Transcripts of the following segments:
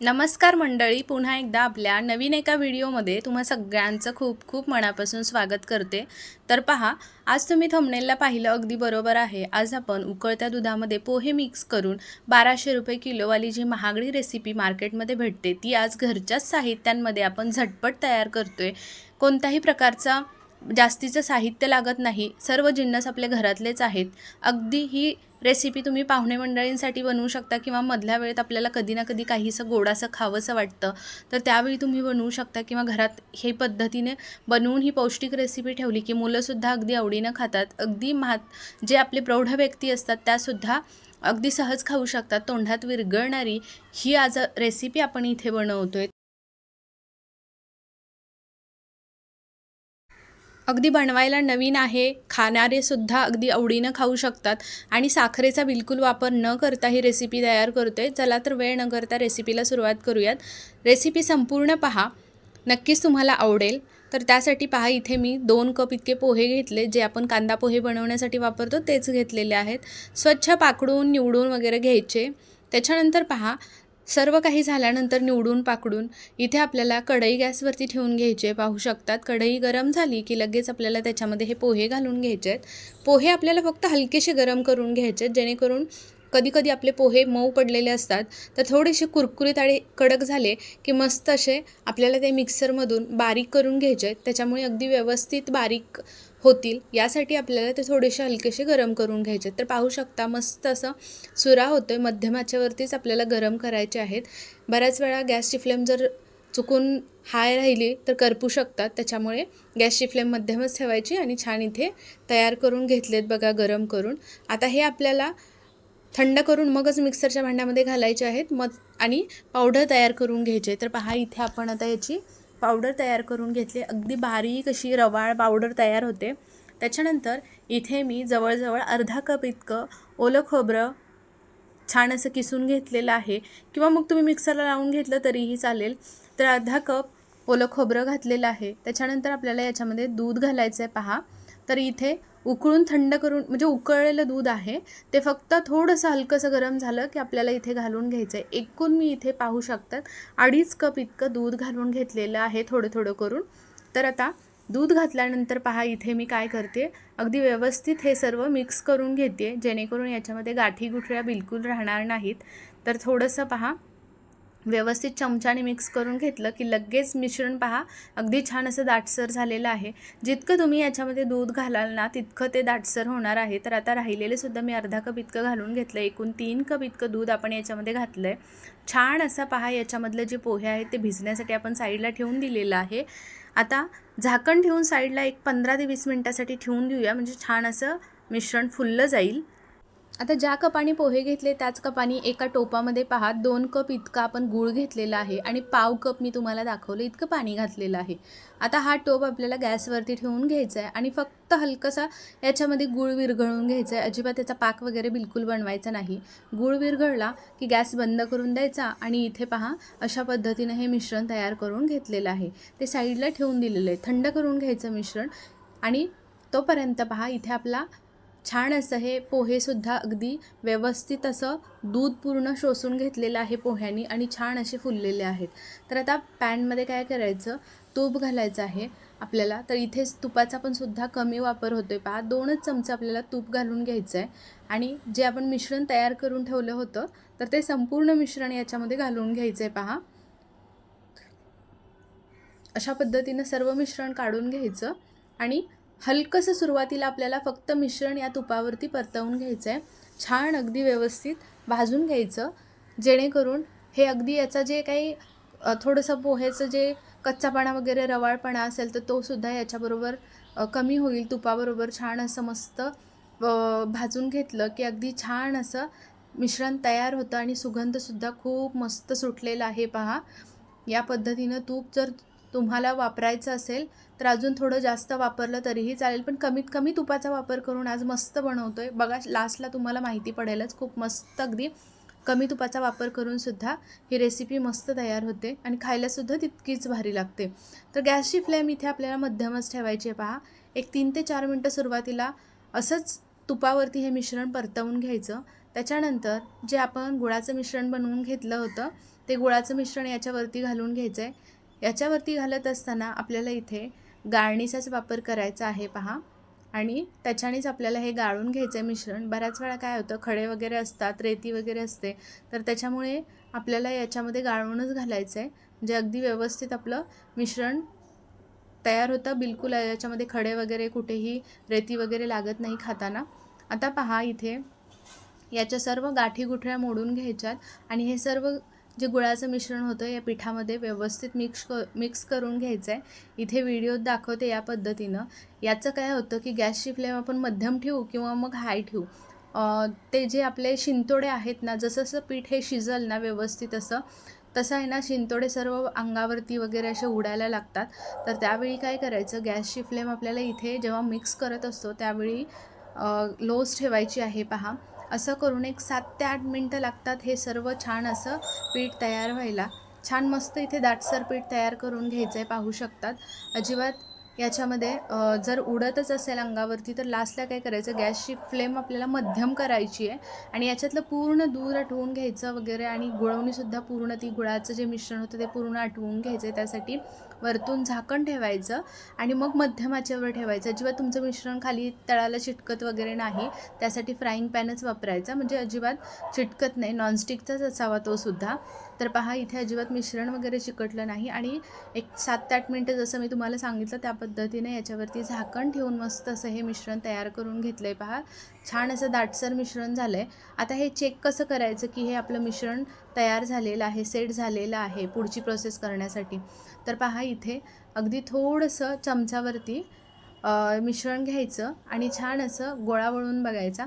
नमस्कार मंडळी पुन्हा एकदा आपल्या नवीन एका व्हिडिओमध्ये तुम्हा सगळ्यांचं खूप खूप मनापासून स्वागत करते. तर पहा आज तुम्ही थंबनेलला पाहिलं अगदी बरोबर आहे. आज आपण उकळत्या दुधामध्ये पोहे मिक्स करून बाराशे रुपये किलोवाली जी महागडी रेसिपी मार्केटमध्ये भेटते ती आज घरच्याच साहित्यांमध्ये आपण झटपट तयार करतोय. कोणत्याही प्रकारचा जास्तीचं साहित्य लागत नाही सर्व जिन्नस आपल्या घरातलेच आहेत. अगदी ही रेसिपी तुम्ही पाहुणे मंडळींसाठी बनवू शकता किंवा मधल्या वेळेत आपल्याला कधी ना कधी काहीसं गोडासं खावंसं वाटतं तर त्यावेळी तुम्ही बनवू शकता किंवा घरात हे पद्धतीने बनवून ही पौष्टिक रेसिपी ठेवली की मुलंसुद्धा अगदी आवडीनं खातात. अगदी महात जे आपले प्रौढ व्यक्ती असतात त्यासुद्धा अगदी सहज खाऊ शकतात. तोंडात विरघळणारी ही आज रेसिपी आपण इथे बनवतो आहे अगदी बनवायला नवीन आहे खाणारेसुद्धा अगदी आवडीनं खाऊ शकतात. आणि साखरेचा बिलकुल वापर न करता ही रेसिपी तयार करतोय. चला तर वेळ न करता रेसिपीला सुरुवात करूयात. रेसिपी संपूर्ण पहा. नक्कीच तुम्हाला आवडेल. तर त्यासाठी पहा इथे मी दोन कप इतके पोहे घेतले जे आपण कांदा पोहे बनवण्यासाठी वापरतो तेच घेतलेले आहेत. स्वच्छ पाकडून निवडून वगैरे घ्यायचे. त्याच्यानंतर पहा सर्व काही झाल्यानंतर निवडून पाकडून इथे आपल्याला कढई गॅसवरती ठेवून घ्यायचे. पाहू शकतात कढई गरम झाली की लगेच आपल्याला त्याच्यामध्ये हे पोहे घालून घ्यायचे आहेत पोहे आपल्याला फक्त हलकेसे गरम करून घ्यायचे आहेत जेणेकरून कधी कधी आपले पोहे मऊ पडलेले असतात. तर थोडेसे कुरकुरीत आणि कडक झाले की मस्त असे आपल्याला ते मिक्सरमधून बारीक करून घ्यायचे आहेत. त्याच्यामुळे अगदी व्यवस्थित बारीक होतील यासाठी आपल्याला ते थोडेसे हलकेसे गरम करून घ्यायचे तर पाहू शकता मस्त असं सुरा होतो आहे मध्यमाच्यावरतीच आपल्याला गरम करायचे आहेत. बऱ्याच वेळा गॅसची फ्लेम जर चुकून हाय राहिली तर करपू शकतात. त्याच्यामुळे गॅसची फ्लेम मध्यमच ठेवायची आणि छान इथे तयार करून घेतलेत बघा गरम करून. आता हे आपल्याला थंड करून मगच मिक्सरच्या भांड्यामध्ये घालायचे आहेत. मग आणि पावडर तयार करून घ्यायचे तर पहा इथे आपण आता याची पावडर तयार करून घेतली. अगदी बारीक अशी रवाळ पावडर तयार होते. त्याच्यानंतर इथे मी जवळजवळ अर्धा कप इतकं ओलं खोबरं छान असं किसून घेतलेलं आहे. किंवा मग तुम्ही मिक्सरला लावून घेतलं तरीही चालेल. तर अर्धा कप ओलं खोबरं घातलेलं आहे. त्याच्यानंतर आपल्याला याच्यामध्ये दूध घालायचं आहे पहा. तर इथे उकळून थंड करून म्हणजे उकळलेलं दूध आहे ते फक्त थोडंसं हलकंसं गरम झालं की आपल्याला इथे घालून घ्यायचं आहे एकूण मी इथे पाहू शकतात अडीच कप इतकं दूध घालून घेतलेलं आहे थोडं थोडं करून. तर आता दूध घातल्यानंतर पहा इथे मी काय करते अगदी व्यवस्थित हे सर्व मिक्स करून घेते जेणेकरून याच्यामध्ये गाठी गुठळ्या बिलकुल राहणार नाहीत. तर थोडंसं पहा व्यवस्थित चमच्याने मिक्स करून घेतलं की लगेच मिश्रण पहा. अगदी छान असं दाटसर झालेलं आहे. जितकं तुम्ही याच्यामध्ये दूध घालाल ना तितकं ते दाटसर होणार आहे. तर आता राहिलेले सुद्धा मी अर्धा कप इतकं घालून घेतलं. एकूण तीन कप इतकं दूध आपण याच्यामध्ये घातलं आहे छान असा पहा याच्यामधलं जे पोहे आहेत ते भिजण्यासाठी आपण साईडला ठेवून दिलेलं आहे. आता झाकण ठेवून साईडला एक पंधरा ते वीस मिनटासाठी ठेवून देऊया म्हणजे छान असं मिश्रण फुललं जाईल. आता ज्या कपाने पोहे घेतले त्याच कपाने एका टोपामध्ये पहा दोन कप इतका आपण गूळ घेतलेला आहे आणि पाव कप मी तुम्हाला दाखवलं इतकं पाणी घातलेलं आहे. आता हा टोप आपल्याला गॅसवरती ठेवून घ्यायचा आहे आणि फक्त हलकसा याच्यामध्ये गूळ विरघळून घ्यायचा आहे. अजिबात त्याचा पाक वगैरे बिलकुल बनवायचा नाही. गूळ विरघळला की गॅस बंद करून द्यायचा आणि इथे पहा अशा पद्धतीनं हे मिश्रण तयार करून घेतलेलं आहे. ते साईडला ठेवून दिलेलं आहे. थंड करून घ्यायचं मिश्रण आणि तोपर्यंत पहा इथे आपला छान असं हे पोहेसुद्धा अगदी व्यवस्थित असं दूध पूर्ण शोषून घेतलेलं आहे पोह्यानी आणि छान असे फुललेले आहेत. तर आता पॅनमध्ये काय करायचं? तूप घालायचं आहे आपल्याला. तर इथेच तुपाचा पण सुद्धा कमी वापर होतो आहे पहा. दोनच चमचे आपल्याला तूप घालून घ्यायचं आहे. आणि जे आपण मिश्रण तयार करून ठेवलं होतं तर ते संपूर्ण मिश्रण याच्यामध्ये घालून घ्यायचं आहे पहा. अशा पद्धतीनं सर्व मिश्रण काढून घ्यायचं. आणि हलकंसं सुरुवातीला आपल्याला फक्त मिश्रण या तुपावरती परतवून घ्यायचं आहे छान अगदी व्यवस्थित भाजून घ्यायचं. जेणेकरून हे अगदी याचा जे काही थोडंसं पोह्याचं जे कच्चापणा वगैरे रवाळपणा असेल तर तो सुद्धा याच्याबरोबर कमी होईल. तुपाबरोबर छान असं मस्त भाजून घेतलं की अगदी छान असं मिश्रण तयार होतं आणि सुगंधसुद्धा खूप मस्त सुटलेला आहे पहा. या पद्धतीनं तूप जर तुम्हाला वापरायचं असेल तर अजून थोडं जास्त वापरलं तरीही चालेल पण कमीत कमी तुपाचा वापर करून आज मस्त बनवतो आहे बघा लास्टला तुम्हाला माहिती पडेलच खूप मस्त अगदी कमी तुपाचा वापर करून सुद्धा ही रेसिपी मस्त तयार होते आणि खायलासुद्धा तितकीच भारी लागते. तर गॅसची फ्लेम इथे आपल्याला मध्यमच ठेवायची आहे पहा. एक तीन ते चार मिनटं सुरुवातीला असंच तुपावरती हे मिश्रण परतवून घ्यायचं. त्याच्यानंतर जे आपण गुळाचं मिश्रण बनवून घेतलं होतं ते गुळाचं मिश्रण याच्यावरती घालून घ्यायचं आहे याच्यावरती घालत असताना आपल्याला इथे गाळणीचाच वापर करायचा आहे पहा. आणि त्याच्यानेच आपल्याला हे गाळून घ्यायचं आहे मिश्रण. बऱ्याच वेळा काय होतं खडे वगैरे असतात रेती वगैरे असते तर त्याच्यामुळे आपल्याला याच्यामध्ये गाळूनच घालायचं आहे म्हणजे अगदी व्यवस्थित आपलं मिश्रण तयार होतं. बिलकुल याच्यामध्ये खडे वगैरे कुठेही रेती वगैरे लागत नाही खाताना. आता पहा इथे याच्या सर्व गाठी गुठळ्या मोडून घ्यायच्यात. आणि हे सर्व जे गुळाचं मिश्रण होतं या पिठामध्ये व्यवस्थित मिक्स क मिक्स करून घ्यायचं आहे इथे व्हिडिओत दाखवते या पद्धतीनं. याचं काय होतं की गॅसची फ्लेम आपण मध्यम ठेवू किंवा मग हाय ठेवू. ते जे आपले शिंतोडे आहेत ना जसं जसं पीठ हे शिजल ना व्यवस्थित असं तसं आहे ना शिंतोडे सर्व अंगावरती वगैरे असे उडायला लागतात. तर त्यावेळी काय करायचं गॅसची फ्लेम आपल्याला इथे जेव्हा मिक्स करत असतो त्यावेळी लोज ठेवायची आहे पहा. असं करून एक सात ते आठ मिनटं लागतात हे सर्व छान असं पीठ तयार व्हायला. छान मस्त इथे दाटसर पीठ तयार करून घ्यायचं आहे पाहू शकतात. अजिबात याच्यामध्ये जर उडतच असेल अंगावरती तर लास्टला काय करायचं गॅसची फ्लेम आपल्याला मध्यम करायची आहे. आणि याच्यातलं पूर्ण दूध आटवून घ्यायचं वगैरे आणि गुळवणीसुद्धा पूर्ण ती गुळाचं जे मिश्रण होतं ते पूर्ण आटवून घ्यायचं आहे त्यासाठी. वरतून झाकण ठेवायचं आणि मग मध्यमाच्यावर ठेवायचं. अजिबात तुमचं मिश्रण खाली तळाला चिटकत वगैरे नाही. त्यासाठी फ्राईंग पॅनच वापरायचा. म्हणजे अजिबात चिटकत नाही. नॉनस्टिकचाच असावा तो सुद्धा. तर पहा इथे अजिबात मिश्रण वगैरे चिकटलं नाही. आणि एक सात ते आठ मिनटं जसं मी तुम्हाला सांगितलं त्या पद्धतीने याच्यावरती झाकण ठेवून मस्त असं हे मिश्रण तयार करून घेतलं आहे पहा. छान असं दाटसर मिश्रण झालं आहे आता हे चेक कसं करायचं की हे आपलं मिश्रण तयार झालेलं आहे सेट झालेलं आहे पुढची प्रोसेस करण्यासाठी. तर पहा इथे अगदी थोडंसं चमचावरती मिश्रण घ्यायचं आणि छान असं गोळा वळून बघायचा.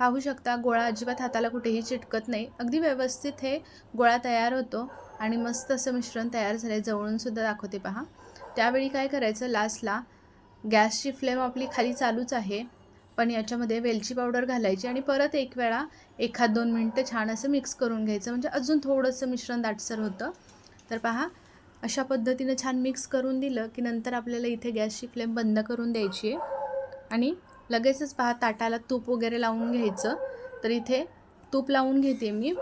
पाहू शकता गोळा अजिबात हाताला कुठेही चिटकत नाही. अगदी व्यवस्थित हे गोळा तयार होतो आणि मस्त असं मिश्रण तयार झालं आहे जवळूनसुद्धा दाखवते पहा. त्यावेळी काय करायचं? लास्टला गॅसची फ्लेम आपली खाली चालूच आहे. पण याच्यामध्ये वेलची पावडर घालायची आणि परत एक वेळा एखाद दोन मिनटं छान असं मिक्स करून घ्यायचं. म्हणजे अजून थोडंसं मिश्रण दाटसर होतं. तर पहा अशा पद्धतीनं छान मिक्स करून दिलं की नंतर आपल्याला इथे गॅसची फ्लेम बंद करून द्यायची आहे. आणि लगेचच पहा ताटाला तूप वगैरे लावून घ्यायचं. तर इथे तूप लावून घेते मी.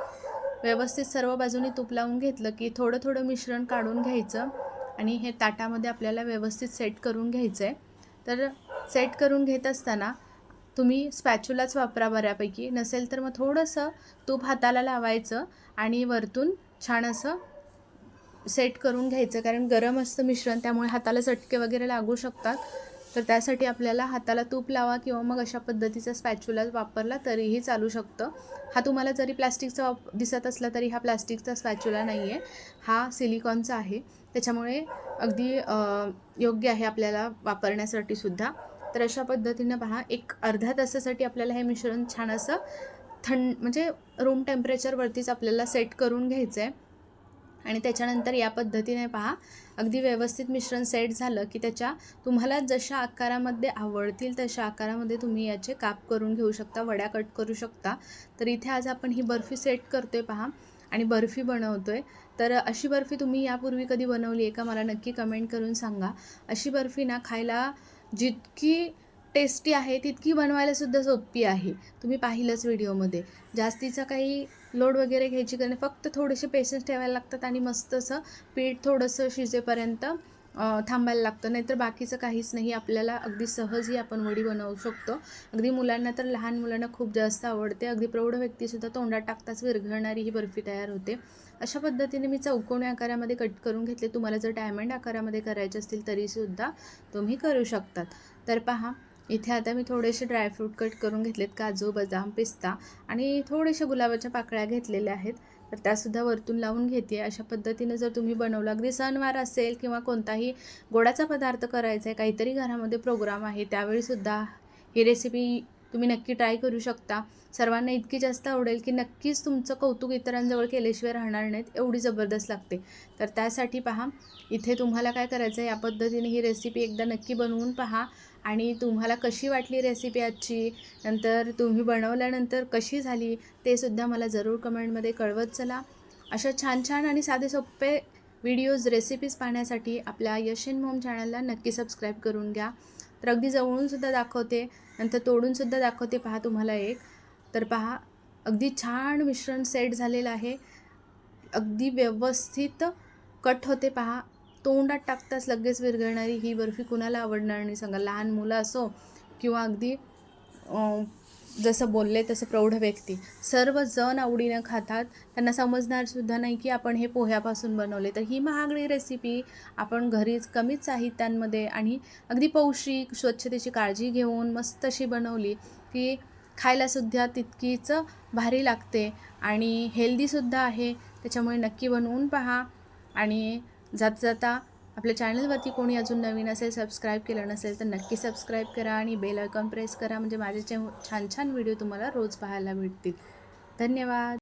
व्यवस्थित सर्व बाजूनी तूप लावून घेतलं की थोडं थोडं मिश्रण काढून घ्यायचं. आणि हे ताटामध्ये आपल्याला व्यवस्थित सेट करून घ्यायचं आहे तर सेट करून घेत असताना तुम्ही स्पॅच्युलाच वापरा बऱ्यापैकी. नसेल तर मग थोडंसं तूप हाताला लावायचं आणि वरतून छान असं सेट करून घ्यायचं. कारण गरम असतं मिश्रण त्यामुळे हाताला चटके वगैरे लागू शकतात. तर त्यासाठी आपल्याला हाताला तूप लावा किंवा मग अशा पद्धतीचा स्पॅच्युला वापरला तरीही चालू शकतं. हा तुम्हाला जरी प्लॅस्टिकचा वाप दिसत असला तरी हा प्लॅस्टिकचा स्पॅच्युला नाही आहे हा सिलिकॉनचा आहे. त्याच्यामुळे अगदी योग्य आहे आपल्याला वापरण्यासाठी सुद्धा. तर अशा पद्धतीनं पहा एक अर्ध्या तासासाठी आपल्याला हे मिश्रण छान असं थंड म्हणजे रूम टेम्परेचरवरतीच आपल्याला सेट करून घ्यायचं आहे आणि त्याच्यानंतर या पद्धतीने पहा अगदी व्यवस्थित मिश्रण सेट झालं की त्याच्या तुम्हाला जशा आकारामध्ये आवडतील तशा आकारामध्ये तुम्ही याचे काप करून घेऊ शकता वड्या कट करू शकता. तर इथे आज आपण ही बर्फी सेट करतो आहे पहा आणि बर्फी बनवतो आहे तर अशी बर्फी तुम्ही यापूर्वी कधी बनवली आहे का? मला नक्की कमेंट करून सांगा. अशी बर्फी ना खायला जितकी टेस्टी आहे तितकी बनवायला सुद्धा सोपी आहे. तुम्ही पाहिलंच व्हिडिओमध्ये. जास्तीचा काही लोड वगैरे घ्यायची कारण फक्त थोडेसे पेशन्स ठेवायला लागतात आणि मस्त असं पीठ थोडंसं शिजेपर्यंत थांबायला लागतं. नाहीतर बाकीचं काहीच नाही. आपल्याला अगदी सहजही आपण वडी बनवू शकतो. अगदी मुलांना तर लहान मुलांना खूप जास्त आवडते. अगदी प्रौढ व्यक्तीसुद्धा तोंडात टाकताच विरघळणारी ही बर्फी तयार होते. अशा पद्धतीने मी चौकोनी आकारामध्ये कट करून घेतले. तुम्हाला जर डायमंड आकारामध्ये करायचे असतील तरीसुद्धा तुम्ही करू शकतात. तर पहा इथे आता मी थोडेसे ड्रायफ्रूट कट करून घेतलेत. काजू बदाम पिस्ता आणि थोडेशा गुलाबाच्या पाकळ्या घेतलेल्या आहेत. तर त्यासुद्धा वरतून लावून घेते. अशा पद्धतीने जर तुम्ही बनवलं अगदी सणवार असेल किंवा कोणताही गोडाचा पदार्थ करायचा आहे काहीतरी घरामध्ये प्रोग्राम आहे त्यावेळीसुद्धा ही रेसिपी तुम्ही नक्की ट्राय करू शकता. सर्वांना इतकी जास्त आवडेल की नक्कीच तुमचं कौतुक इतरांजवळ केल्याशिवाय राहणार नाहीत एवढी जबरदस्त लागते. तर त्यासाठी पहा इथे तुम्हाला काय करायचं आहे या पद्धतीने ही रेसिपी एकदा नक्की बनवून पहा आणि तुम्हाला कशी वाटली रेसिपी आजची नंतर तुम्ही बनवल्यानंतर कशी झाली ते सुद्धा मला जरूर कमेंटमध्ये कळवत चला. अशा छान छान आणि साधे सोपे व्हिडिओज रेसिपीज पाहण्यासाठी आपल्या यशन मोम चॅनलला नक्की सबस्क्राईब करून घ्या. तर अगदी जवळूनसुद्धा दाखवते. नंतर तोडूनसुद्धा दाखवते. पहा तुम्हाला एक. तर पहा अगदी छान मिश्रण सेट झालेलं आहे. अगदी व्यवस्थित कट होते. पहा तोंडात टाकताच लगेच विरघळणारी ही बर्फी कुणाला आवडणार नाही. सांगा लहान मुलं असो किंवा अगदी जसं बोलले तसं प्रौढ व्यक्ती. सर्वजण आवडीनं खातात. त्यांना समजणार सुद्धा नाही की आपण हे पोह्यापासून बनवले. तर ही महागडी रेसिपी आपण घरीच कमीच साहित्यांमध्ये आणि अगदी पौष्टिक स्वच्छतेची काळजी घेऊन मस्त अशी बनवली की खायलासुद्धा तितकीच भारी लागते आणि हेल्दीसुद्धा आहे. त्याच्यामुळे नक्की बनवून पहा आणि जाता जाता आपल्या चॅनलवरती कोणी अजून नवीन असेल सबस्क्राईब केलं नसेल तर नक्की सबस्क्राईब करा आणि बेल आयकॉन प्रेस करा. म्हणजे माझे छान छान व्हिडिओ तुम्हाला रोज पाहायला भेटतील. धन्यवाद.